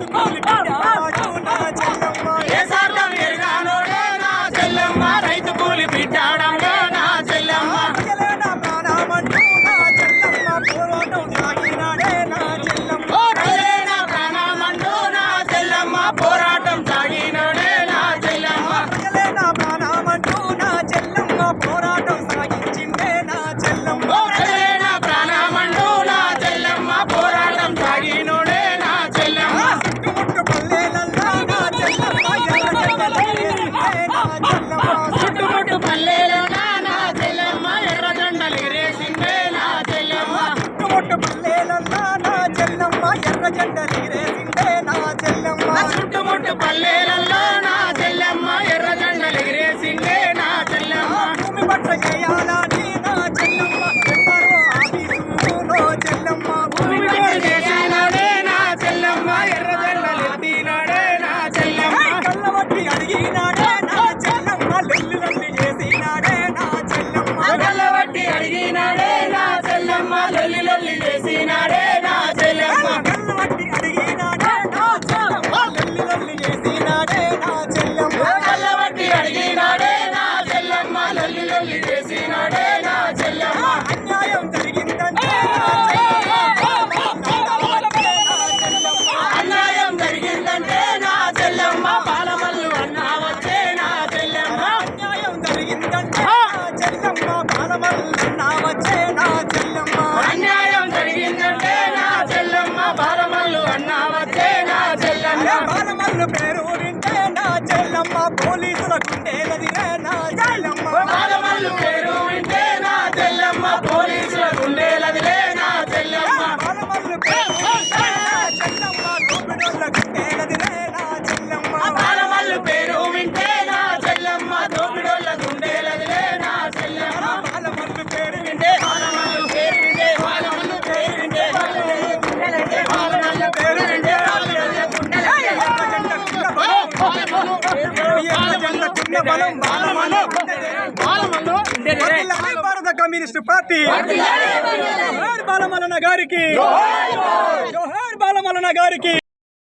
Holy cow! పల్లెలన్నా నా చెల్లమ్మ ఎర్ర జెండ నీరేసిందే నా చెల్లమ్మ. చుట్టుముట్టు పల్లె వచ్చే నా చెల్లెమ్మ. నా బాలమల్లు పేరు బలం బాలమలో బాలమలో భారత కమ్యూనిస్ట్ పార్టీ. జోహార్ బాలమలన గారికి. బాలమలన గారికి.